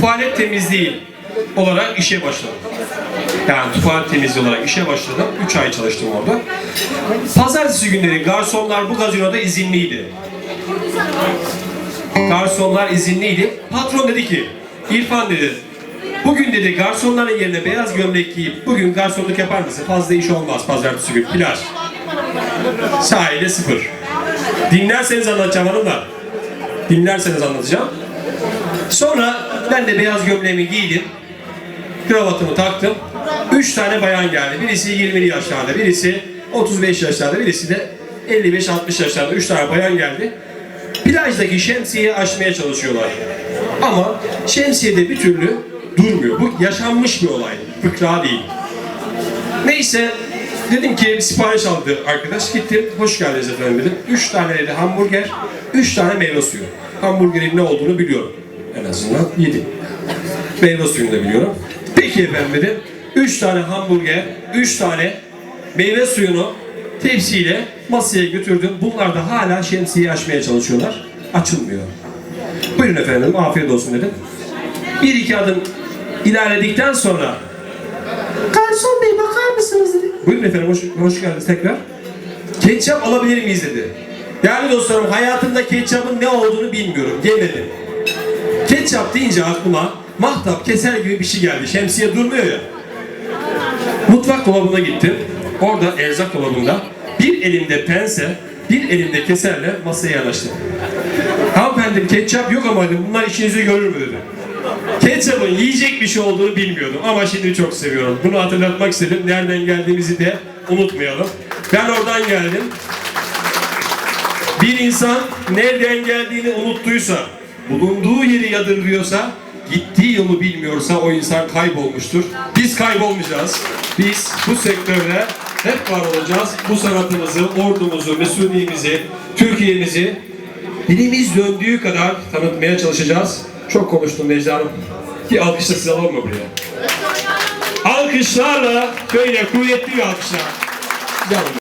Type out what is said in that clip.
tuvalet temizliği olarak işe başladım. Yani tuvalet temizliği olarak işe başladım. 3 ay çalıştım orada. Pazartesi günleri garsonlar bu gazinoda izinliydi. Garsonlar izinliydi. Patron dedi ki, İrfan dedi, bugün dedi garsonların yerine beyaz gömlek giyip bugün garsonluk yapar mısın? Fazla iş olmaz pazartesi günü. Plaj. Sahilde sıfır. Dinlerseniz anlatacağım hanımlar. Dinlerseniz anlatacağım. Sonra ben de beyaz gömleğimi giydim. Kravatımı taktım. Üç tane bayan geldi. Birisi 20'li yaşlarda, birisi 35 yaşlarda, birisi de 55-60 yaşlarda. Üç tane bayan geldi. Plajdaki şemsiyeyi açmaya çalışıyorlar. Ama şemsiyede bir türlü durmuyor. Bu yaşanmış bir olay. Fıkra değil. Neyse dedim ki bir sipariş aldı arkadaş. Gittim. Hoş geldiniz efendim dedim. Üç tane dedi hamburger, üç tane meyve suyu. Hamburgerin ne olduğunu biliyorum. En azından yedim. Meyve suyunu da biliyorum. Peki efendim dedim. Üç tane hamburger, üç tane meyve suyunu tepsiyle masaya götürdüm. Bunlar da hala şemsiyeyi açmaya çalışıyorlar. Açılmıyor. Buyurun efendim, afiyet olsun dedim. Bir iki adım ilerledikten sonra Garson bey bakar mısınız dedi. Buyurun efendim hoş, hoş geldiniz tekrar. Ketçap alabilir miyiz dedi. Yani dostlarım hayatımda ketçapın ne olduğunu bilmiyorum. Yemedim. Ketçap deyince aklıma mahtap keser gibi bir şey geldi. Şemsiye durmuyor ya. Mutfak dolabına gittim. Orada erzak dolabında bir elimde pense, bir elimde keserle masaya yanaştım. Hanımefendi ketçap yok ama bunlar işinizi görür mü dedi. Ketçapın yiyecek bir şey olduğunu bilmiyordum ama şimdi çok seviyorum. Bunu hatırlatmak istedim. Nereden geldiğimizi de unutmayalım. Ben oradan geldim. Bir insan nereden geldiğini unuttuysa, bulunduğu yeri yadırgıyorsa, gittiği yolu bilmiyorsa o insan kaybolmuştur. Biz kaybolmayacağız. Biz bu sektörde hep var olacağız. Bu sanatımızı, ordumuzu, mesuliyemizi, Türkiye'mizi dilimiz döndüğü kadar tanıtmaya çalışacağız. Çok konuştum Necla Hanım. Bir alkışla size alalım mı buraya? Alkışlarla böyle kuvvetli bir alkışlar. Canım.